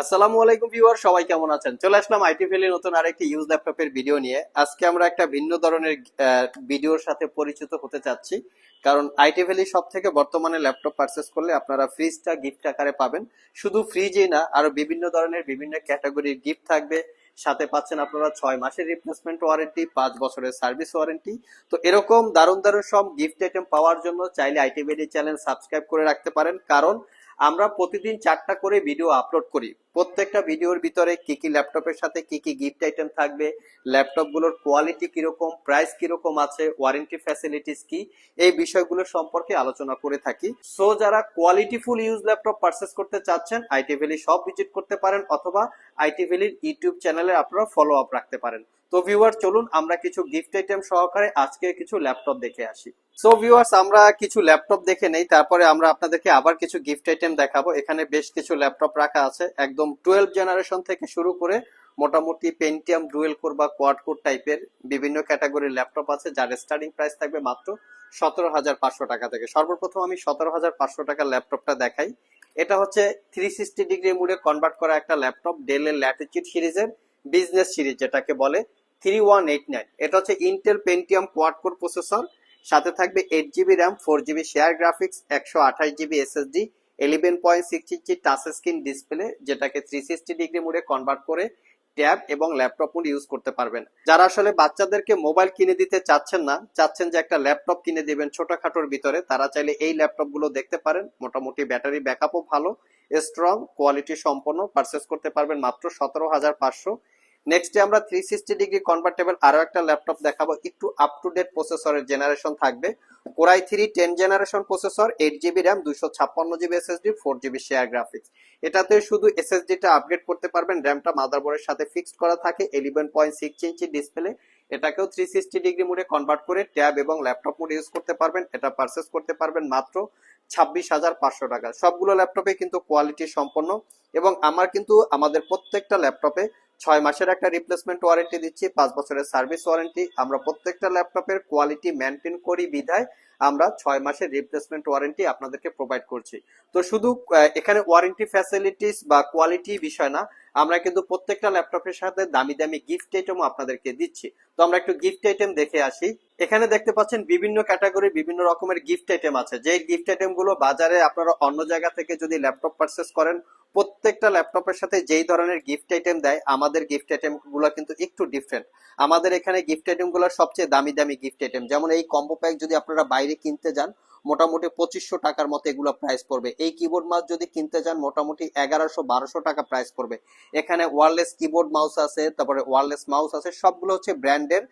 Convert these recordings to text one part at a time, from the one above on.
আসসালামু আলাইকুম ভিউয়ার, সবাই কেমন আছেন? চলে আসলাম আইটি ভ্যালি নতুন আরেকটি ইউজ ল্যাপটপের ভিডিও নিয়ে। আজকে আমরা একটা ভিন্ন ধরনের ভিডিওর সাথে পরিচিত হতে চাচ্ছি। কারণ আইটি ভ্যালি সব থেকে বর্তমানে ল্যাপটপ পারচেস করলে আপনারা ফ্রিজটা গিফট আকারে পাবেন। শুধু ফ্রিজই না, আরও বিভিন্ন ধরনের, বিভিন্ন ক্যাটাগরির গিফট থাকবে। সাথে পাচ্ছেন আপনারা ছয় মাসের রিপ্লেসমেন্ট ওয়ারেন্টি পাঁচ বছরের সার্ভিস ওয়ারেন্টি তো এরকম দারুণ দারুণ সব গিফট আইটেম পাওয়ার জন্য চাইলে আইটি ভ্যালি চ্যানেল সাবস্ক্রাইব করে রাখতে পারেন। কারণ আমরা প্রতিদিন চারটা করে ভিডিও আপলোড করি। প্রত্যেকটা ভিডিওর ভিতরে কি কি ল্যাপটপের সাথে কি কি গিফট আইটেম থাকবে ল্যাপটপগুলোর কোয়ালিটি কীরকম প্রাইস কীরকম আছে ওয়ারেন্টি ফ্যাসিলিটিস কি, এই বিষয়গুলো সম্পর্কে আলোচনা করে থাকি। সো যারা কোয়ালিটিফুল ইউজ ল্যাপটপ পারচেস করতে চাচ্ছেন আইটি ভ্যালি সব ভিজিট করতে পারেন অথবা আইটি ভ্যালির ইউটিউব চ্যানেলে আপনারা ফলো আপ রাখতে পারেন। তো ভিউয়ার চলুন আমরা কিছু গিফট আইটেম সহকারে আজকে কিছু ল্যাপটপ দেখে আসি। সো ভিউয়ার্স আমরা কিছু ল্যাপটপ দেখে নেই, তারপরে আমরা আপনাদেরকে আবার কিছু গিফট আইটেম দেখাবো। এখানে বেশ কিছু ল্যাপটপ রাখা আছে, একদম টুয়েলভ জেনারেশন থেকে শুরু করে মোটামুটি পেন্টিয়াম ডুয়েল কোর বা কোয়াড কোর টাইপের বিভিন্ন ক্যাটাগরির ল্যাপটপ আছে, যার স্টার্টিং প্রাইস থাকবে মাত্র সতেরো হাজার পাঁচশো টাকা থেকে। সর্বপ্রথম আমি সতেরো হাজার পাঁচশো টাকার ল্যাপটপটা দেখাই। এটা হচ্ছে থ্রি সিক্সটি ডিগ্রি মুডে কনভার্ট করা একটা ল্যাপটপ ডেলের ল্যাটিচিউড সিরিজের বিজনেস সিরিজ যেটাকে বলে। থ্রি ওয়ান এইট নাইন এটা হচ্ছে Intel Pentium quad core processor সাথে থাকবে eight GB RAM four GB share graphics একশো আঠাশ GB SSD eleven point six ইঞ্চি টাচ স্ক্রিন ডিসপ্লে যেটাকে থ্রি সিক্সটি ডিগ্রি মোডে কনভার্ট করে ট্যাব এবং ল্যাপটপ মোড ইউজ করতে পারবেন। যারা আসলে বাচ্চাদেরকে মোবাইল কিনে দিতে চাচ্ছেন না, চাচ্ছেন যে একটা ল্যাপটপ কিনে দিবেন ছোটখাটোর ভিতরে, তারা চাইলে এই ল্যাপটপগুলো দেখতে পারেন। মোটামুটি ব্যাটারি ব্যাকআপও ভালো স্ট্রং কোয়ালিটি সম্পন্ন পারচেস করতে পারবেন মাত্র সতেরো হাজার পাঁচশো। নেক্সটে আমরা থ্রি সিক্সটি ডিগ্রি কনভার্টেবল আরও একটা ল্যাপটপ দেখাবো। একটু আপ টু ডেট প্রসেসরের জেনারেশন থাকবে core i three ten generation processor eight GB RAM দুইশো ছাপ্পান্ন GB SSD four GB share graphics এটাতে শুধু এসএসডি টা আপগ্রেড করতে পারবেন র্যামটা মাদারবোর্ডের সাথে ফিক্সড করা থাকে ইলেভেন পয়েন্ট সিক্স ইঞ্চি ডিসপ্লে এটাকেও থ্রি সিক্সটি ডিগ্রি মোডে কনভার্ট করে ট্যাব এবং ল্যাপটপ মোড ইউজ করতে পারবেন। এটা পারচেস করতে পারবেন মাত্র ছাব্বিশ হাজার পাঁচশো টাকা। সবগুলো ল্যাপটপে কিন্তু কোয়ালিটি সম্পন্ন এবং আমার কিন্তু, আমাদের প্রত্যেকটা ল্যাপটপে ছয় মাসের একটা রিপ্লেসমেন্ট ওয়ারেন্টি দিচ্ছি, পাঁচ বছরের সার্ভিস ওয়ারেন্টি আমরা প্রত্যেকটা ল্যাপটপের কোয়ালিটি মেনটেন করি বিধায় আমরা ছয় মাসের রিপ্লেসমেন্ট ওয়ারেন্টি আপনাদেরকে প্রোভাইড করছি। তো শুধু এখানে ওয়ারেন্টি ফ্যাসিলিটিস বা কোয়ালিটি বিষয় না, আমরা কিন্তু প্রত্যেকটা ল্যাপটপের সাথে দামি দামি গিফট আইটেমও আপনাদেরকে দিচ্ছি। তো আমরা একটু গিফট আইটেম দেখে আসি। এখানে দেখতে পাচ্ছেন বিভিন্ন ক্যাটাগরি বিভিন্ন রকমের গিফট আইটেম আছে। যে গিফট আইটেমগুলো বাজারে আপনারা অন্য জায়গা থেকে যদি ল্যাপটপ পারচেস করেন প্রত্যেকটা ল্যাপটপের সাথে যেই ধরনের গিফট আইটেম দেয়, আমাদের গিফট আইটেমগুলো কিন্তু একটু ডিফারেন্ট আমাদের এখানে গিফট আইটেমগুলো সবচেয়ে দামি দামি গিফট আইটেম যেমন এই কম্বো প্যাক যদি আপনারা বাইরে কিনতে যান, মোটামুটি পঁচিশশো টাকার মতো এগুলো প্রাইস পড়বে। এই কিবোর্ড মাউস যদি কিনতে যান, মোটামুটি এগারোশো বারোশো টাকা প্রাইস পড়বে। এখানে ওয়ারলেস কিবোর্ড মাউস আছে, তারপরে ওয়ারলেস মাউস আছে, সবগুলো হচ্ছে ব্র্যান্ডের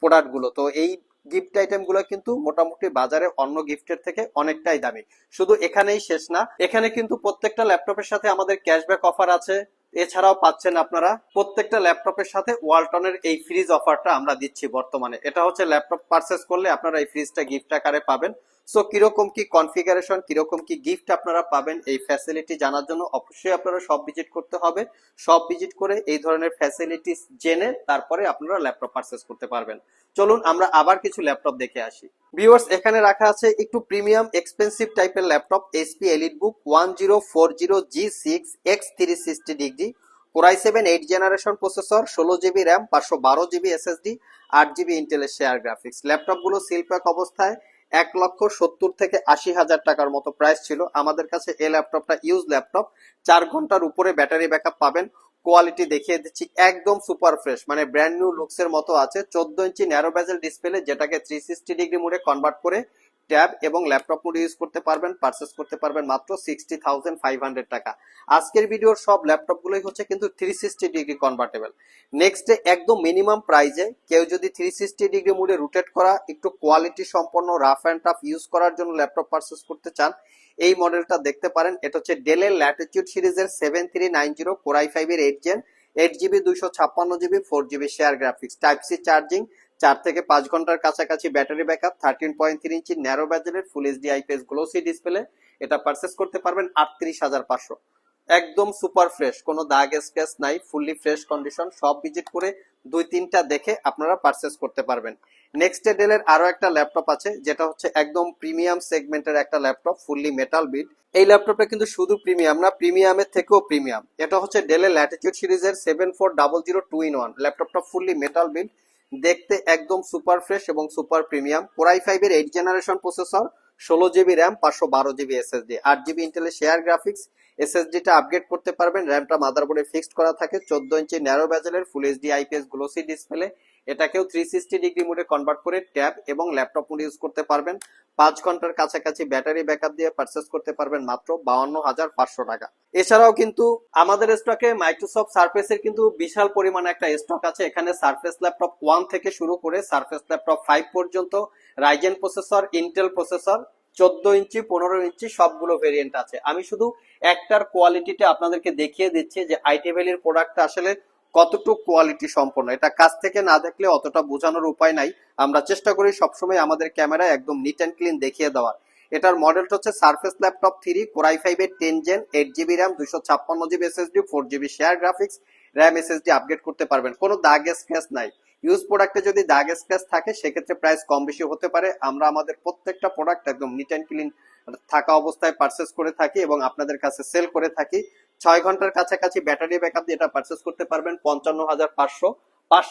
প্রোডাক্টগুলো। তো এই গিফট আইটেমগুলো কিন্তু মোটামুটি বাজারে অন্য গিফটের থেকে অনেকটাই দামি। শুধু এখানেই শেষ না, এখানে কিন্তু প্রত্যেকটা ল্যাপটপের সাথে আমাদের ক্যাশব্যাক অফার আছে। এছাড়াও পাচ্ছেন আপনারা প্রত্যেকটা ল্যাপটপের সাথে ওয়ালটনের এই ফ্রিজ অফারটা আমরা দিচ্ছি বর্তমানে। এটা হচ্ছে ল্যাপটপ পারচেস করলে আপনারা এই ফ্রিজটা গিফট আকারে পাবেন। সো কীরকম কি কনফিগারেশন কীরকম কি গিফট আপনারা পাবেন এই ফ্যাসিলিটি জানার জন্য অবশ্যই আপনারা সব ভিজিট করতে হবে। সব ভিজিট করে এই ধরনের ফ্যাসিলিটিস জেনে তারপরে আপনারা ল্যাপটপ পারচেস করতে পারবেন। চলুন আমরা আবার কিছু ল্যাপটপ দেখে আসি। ভিউয়ার্স এখানে রাখা আছে একটু প্রিমিয়াম এক্সপেন্সিভ টাইপের laptop HP EliteBook one zero four zero G six X three sixty degree core i seven eight generation processor ষোলো জিবি র্যাম পাঁচশো বারো জিবি এসএসডি আট জিবি ইন্টেলের শেয়ার গ্রাফিক্স ল্যাপটপগুলো সিল প্যাক অবস্থায় এক লক্ষ সত্তর থেকে আশি হাজার টাকার মতো প্রাইস ছিল। আমাদের কাছে এই ল্যাপটপটা ইউজ ল্যাপটপ চার ঘণ্টার উপরে ব্যাটারি ব্যাকআপ পাবেন। কোয়ালিটি দেখিয়ে দিচ্ছি, একদম সুপার ফ্রেশ মানে ব্র্যান্ড নিউ লুকস এর মতো আছে। চোদ্দ ইঞ্চি ন্যারো ব্যাজেল ডিসপ্লে যেটাকে থ্রি সিক্সটি ডিগ্রি মোডে কনভার্ট করে ট্যাব এবং ল্যাপটপ মোড ইউজ করতে পারবেন পারচেস করতে পারবেন মাত্র সিক্সটি থাউজেন্ড ফাইভ হান্ড্রেড টাকা। আজকের ভিডিওর সব ল্যাপটপ গুলোই হচ্ছে কিন্তু three sixty degree convertible next একদম মিনিমাম প্রাইজে কেউ যদি থ্রি সিক্সটি ডিগ্রি মোডে রোটেট করা, একটু কোয়ালিটি সম্পন্ন রাফ অ্যান্ড টাফ ইউজ করার জন্য ল্যাপটপ পারচেস করতে চান, এই মডেলটা দেখতে পারেন। এটা হচ্ছে ডেলের ল্যাটিটিউড সিরিজের seven three nine zero core i five এর এইট জেন এইট জিবি দুইশো ছাপ্পান্ন GB four GB share graphics type C charging চার থেকে পাঁচ ঘণ্টার কাছাকাছি battery backup thirteen point three ইঞ্চি narrow ব্যাজেলের full HD IPS glossy display এটা পারচেস করতে পারবেন আটত্রিশ হাজার পাঁচশো। একদম সুপার ফ্রেশ কোনো দাগ স্ক্র্যাচ নাই ফুললি ফ্রেশ কন্ডিশন সব ভিজিট করে দুই তিনটা দেখে আপনারা পারচেস করতে পারবেন। নেক্সট ডেলের আরও একটা ল্যাপটপ আছে, যেটা হচ্ছে একদম প্রিমিয়াম সেগমেন্টের একটা ল্যাপটপ ফুললি মেটাল বিট এই ল্যাপটপটা কিন্তু শুধু প্রিমিয়াম না প্রিমিয়ামের থেকেও প্রিমিয়াম এটা হচ্ছে ডেলের ল্যাটিটিউড সিরিজের seven four double zero two in one ল্যাপটপটা ফুললি মেটাল বিল্ড দেখতে একদম সুপার ফ্রেশ এবং super premium. Core i five এর এইট জেনারেশন প্রসেসর ষোলো জিবি র্যাম পাঁচশো বারো জিবি এসএসডি আট জিবি ইন্টেলের শেয়ার গ্রাফিক্স এসএসডিটা আপগ্রেড করতে পারবেন। র্যামটা মাদারবোর্ডে ফিক্সড করা থাকে। চোদ্দ ইঞ্চি narrow ব্যাজেলের full HD IPS glossy display এটাকেও থ্রি সিক্সটি ডিগ্রি মোডে কনভার্ট করে ট্যাব এবং ল্যাপটপ মোড ইউজ করতে পারবেন। পাঁচ ঘণ্টার কাছাকাছি ব্যাটারি ব্যাকআপ দিয়ে পারচেস করতে পারবেন মাত্র বাউন্ন হাজার পাঁচশো টাকা। এছাড়াও কিন্তু আমাদের স্টকে মাইক্রোসফট সার্ফেসের কিন্তু বিশাল পরিমাণে একটা স্টক আছে। এখানে সার্ফেস ল্যাপটপ ওয়ান থেকে শুরু করে সার্ফেস ল্যাপটপ ফাইভ পর্যন্ত রাইজেন প্রসেসর ইন্টেল প্রসেসর চোদ্দ ইঞ্চি, পনেরো ইঞ্চি সবগুলো ভেরিয়েন্ট আছে। আমি শুধু একটার কোয়ালিটিটা আপনাদেরকে দেখিয়ে দিচ্ছি যে আইটি ভ্যালির প্রোডাক্টটা আসলে কতটুকু কোয়ালিটি সম্পন্ন। এটা কাছ থেকে না দেখলে অতটা বোঝানোর উপায় নাই। আমরা চেষ্টা করি সবসময় আমাদের ক্যামেরায় একদম নিট অ্যান্ড ক্লিন দেখিয়ে দেওয়ার। এটার মডেলটা হচ্ছে Surface laptop three core i five এর ten gen eight GB RAM দুইশো ছাপ্পান্ন GB SSD four GB share graphics RAM SSD upgrade করতে পারবেন। কোনো দাগ স্ক্র্যাচ নাই। ইউজ প্রোডাক্টে যদি দাগ স্ক্র্যাচ থাকে, সেক্ষেত্রে প্রাইস কম বেশি হতে পারে। আমরা আমাদের প্রত্যেকটা প্রোডাক্ট একদম নিট অ্যান্ড ক্লিন থাকা অবস্থায় পারচেস করে থাকি এবং আপনাদের কাছে সেল করে থাকি। ছয় ঘণ্টার কাছাকাছি ব্যাটারি ব্যাকআপ দিয়ে এটা পারচেস করতে পারবেন পঞ্চান্ন হাজার পাঁচশো। পাঁচ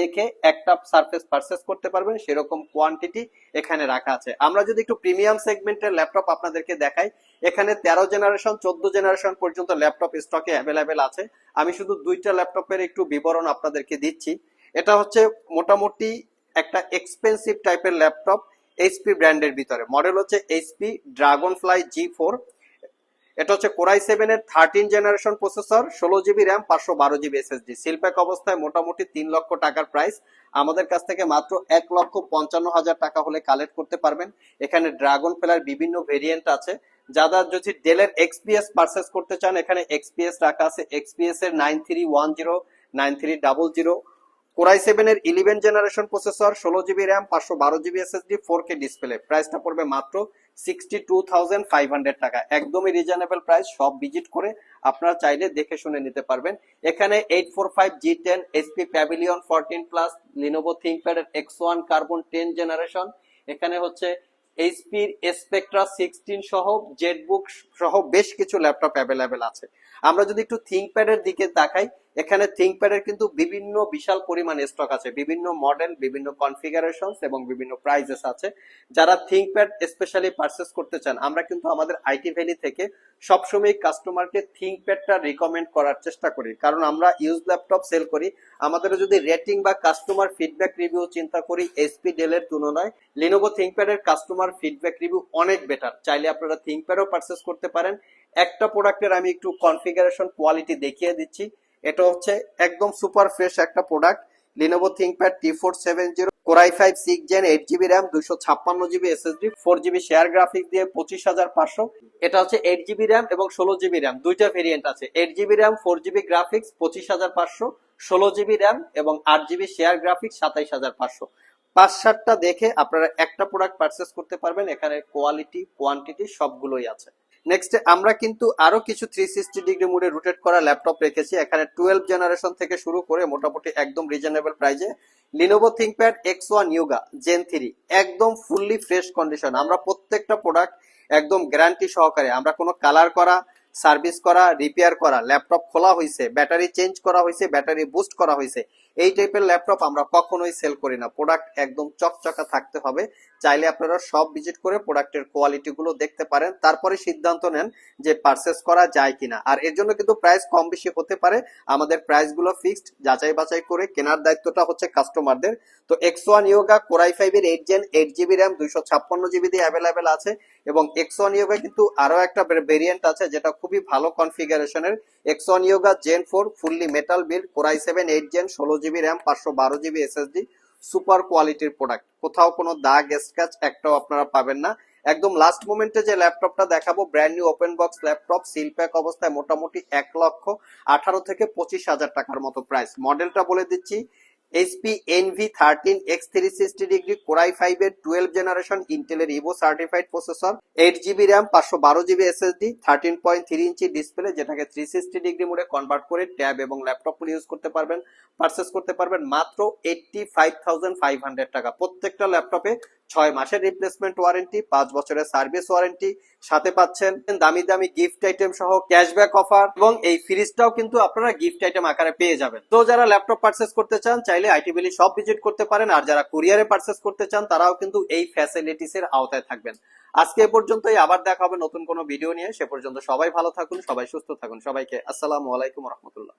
দেখে একটা সার্ফেস পারচেস করতে পারবেন, সেরকম কোয়ান্টিটি এখানে রাখা আছে। আমরা যদি একটু প্রিমিয়াম সেগমেন্টের ল্যাপটপ আপনাদেরকে দেখাই, এখানে তেরো জেনারেশন চোদ্দ জেনারেশন পর্যন্ত ল্যাপটপ স্টকে অ্যাভেলেবেল আছে। আমি শুধু দুইটা ল্যাপটপের একটু বিবরণ আপনাদেরকে দিচ্ছি। এটা হচ্ছে মোটামুটি একটা এক্সপেন্সিভ টাইপের ল্যাপটপ এইচপি ব্র্যান্ডের ভিতরে। মডেল হচ্ছে HP Dragonfly G four এটা হচ্ছে কোরাই সেভেনের থার্টিন জেনারেশন প্রসেসর ষোলো জিবি র্যাম পাঁচশো বারো জিবি এসএসডি সিলপ্যাক অবস্থায় মোটামুটি তিন লক্ষ টাকার প্রাইস আমাদের কাছ থেকে মাত্র এক লক্ষ পঞ্চান্ন হাজার টাকা হলে কালেক্ট করতে পারবেন। এখানে ড্রাগন ফ্লাইয়ের বিভিন্ন ভেরিয়েন্ট আছে। যারা যদি ডেলের এক্সপিএস পারচেস করতে চান, এখানে এক্সপিএস রাখা আছে। এক্সপিএস এর nine three one zero nine three double zero core i সেভেনের ইলেভেন জেনারেশন প্রসেসর ষোলো জিবি র্যাম পাঁচশো বারো GB SSD four K display প্রাইসটা পড়বে মাত্র sixty two thousand five hundred টাকা। একদমই রিজনেবল প্রাইস সব ভিজিট করে আপনারা চাইলে দেখে শুনে নিতে পারবেন। এখানে eight four five G ten SP Pavilion fourteen plus Lenovo থিঙ্কপ্যাডের X one Carbon ten generation এখানে হচ্ছে এইচপির স্পেকট্রা সিক্সটিন সহ জেটবুক সহ বেশ কিছু ল্যাপটপ অ্যাভেলেবেল আছে। আমরা যদি একটু থিঙ্কপ্যাডের দিকে তাকাই এখানে থিঙ্কপ্যাডের কিন্তু বিভিন্ন বিশাল পরিমাণ স্টক আছে। বিভিন্ন মডেল বিভিন্ন কনফিগারেশনস এবং বিভিন্ন প্রাইজেস আছে। যারা থিঙ্কপ্যাড স্পেশালি পারচেস করতে চান, আমরা কিন্তু আমাদের আইটি ভ্যালি থেকে সবসময় কাস্টমারকে থিঙ্কপ্যাডটা রিকমেন্ড করার চেষ্টা করি। কারণ আমরা ইউজ ল্যাপটপ সেল করি। আমাদের যদি রেটিং বা কাস্টমার ফিডব্যাক রিভিউ চিন্তা করি এসপি ডেলের তুলনায় লিনোভো থিঙ্কপ্যাডের কাস্টমার ফিডব্যাক রিভিউ অনেক বেটার চাইলে আপনারা থিঙ্কপ্যাডও পারচেস করতে পারেন। একটা প্রোডাক্টের আমি একটু কনফিগারেশন কোয়ালিটি দেখিয়ে দিচ্ছি। এটা হচ্ছে একদম সুপার ফ্রেশ একটা product. Lenovo ThinkPad T four seven zero core i five six gen eight GB RAM দুশো ছাপ্পান্ন GB SSD four GB share graphics দিয়ে পঁচিশ হাজার পাঁচশো। এটা হচ্ছে এইট জিবি র্যাম এবং ষোলো জিবি র্যাম দুইটা ভেরিয়েন্ট আছে। Eight GB RAM four GB graphics পঁচিশ হাজার পাঁচশো। ষোলো জিবি র্যাম এবং আট জিবি শেয়ার গ্রাফিক্স সাতাইশ হাজার পাঁচশো। পাঁচ সাতটা দেখে আপনারা একটা প্রোডাক্ট পারচেস করতে পারবেন। এখানে কোয়ালিটি কোয়ান্টিটি সবগুলোই আছে। নেক্সট আমরা কিন্তু আরও কিছু থ্রি সিক্সটি ডিগ্রি মোডে রোটেট করা ল্যাপটপ রেখেছি। এখানে টুয়েলভ জেনারেশন থেকে শুরু করে মোটামুটি একদম রিজনেবল প্রাইজে Lenovo ThinkPad X one Yoga gen three একদম ফুললি ফ্রেশ কন্ডিশন আমরা প্রত্যেকটা প্রোডাক্ট একদম গ্যারান্টি সহকারে, আমরা কোনো কালার করা সার্ভিস করা রিপেয়ার করা ল্যাপটপ খোলা হয়েছে ব্যাটারি চেঞ্জ করা হয়েছে ব্যাটারি বুস্ট করা হয়েছে এই টাইপের ল্যাপটপ আমরা কখনোই সেল করি না। প্রোডাক্ট একদম চকচকা থাকতে হবে। চাইলে আপনারা সব ভিজিট করে প্রোডাক্টের কোয়ালিটি গুলো দেখতে পারেন। তারপরে সিদ্ধান্ত নেন যে পারচেস করা যায় কিনা। আর এর জন্য কিন্তু প্রাইস কম বেশি হতে পারে। আমাদের প্রাইসগুলো ফিক্সড যাচাই বাছাই করে কেনার দায়িত্বটা হচ্ছে কাস্টমারদের তো X one Yoga core i five এর eight gen eight GB RAM দুইশো ছাপ্পান্ন জিবি দিয়ে অ্যাভেলেবেল আছে। এবং এক্স ওয়ান ইয়োগা কিন্তু আরও একটা ভেরিয়েন্ট আছে, যেটা খুবই ভালো কনফিগারেশনের X one Yoga gen four fully metal build core i seven eight gen ষোলো জিবি র্যাম পাঁচশো বারো জিবি এসএসডি সুপার কোয়ালিটির প্রোডাক্ট কোথাও কোনো দাগ স্ক্র্যাচ একটাও আপনারা পাবেন না। একদম লাস্ট মোমেন্টে যে ল্যাপটপটা দেখাবো brand new open box laptop seal pack অবস্থায় মোটামুটি এক লক্ষ আঠারো থেকে পঁচিশ হাজার টাকার মতো প্রাইস মডেলটা বলে দিচ্ছি HP Envy thirteen X three sixty degree core i five এর টুয়েলভ জেনারেশন ইন্টেলের Evo certified processor eight GB RAM পাঁচশো বারো GB SSD thirteen point three ইঞ্চি ডিসপ্লে যেটাকে থ্রি সিক্সটি ডিগ্রি মোডে কনভার্ট করে ট্যাব এবং ল্যাপটপ ইউজ করতে পারবেন পারচেস করতে পারবেন মাত্র eighty five thousand five hundred টাকা। প্রত্যেকটা ল্যাপটপে ছয় মাসের রিপ্লেসমেন্ট ওয়ারেন্টি পাঁচ বছরের সার্ভিস ওয়ারেন্টি সাথে পাচ্ছেন দামি দামি গিফট আইটেম সহ ক্যাশব্যাক অফার এবং এই ফ্রিজটাও কিন্তু আপনারা গিফট আইটেম আকারে পেয়ে যাবেন। তো যারা ল্যাপটপ পারচেস করতে চান, চাইলে আইটি ভ্যালি সব ভিজিট করতে পারেন আর যারা কুরিয়ারে পারচেস করতে চান, তারাও কিন্তু এই ফ্যাসিলিটিস এর আওতায় থাকবেন। আজকে এ পর্যন্তই, আবার দেখা হবে নতুন কোনো ভিডিও নিয়ে। সে পর্যন্ত সবাই ভালো থাকুন, সবাই সুস্থ থাকুন। সবাইকে আসসালামু আলাইকুম রহমতুল্লাহ।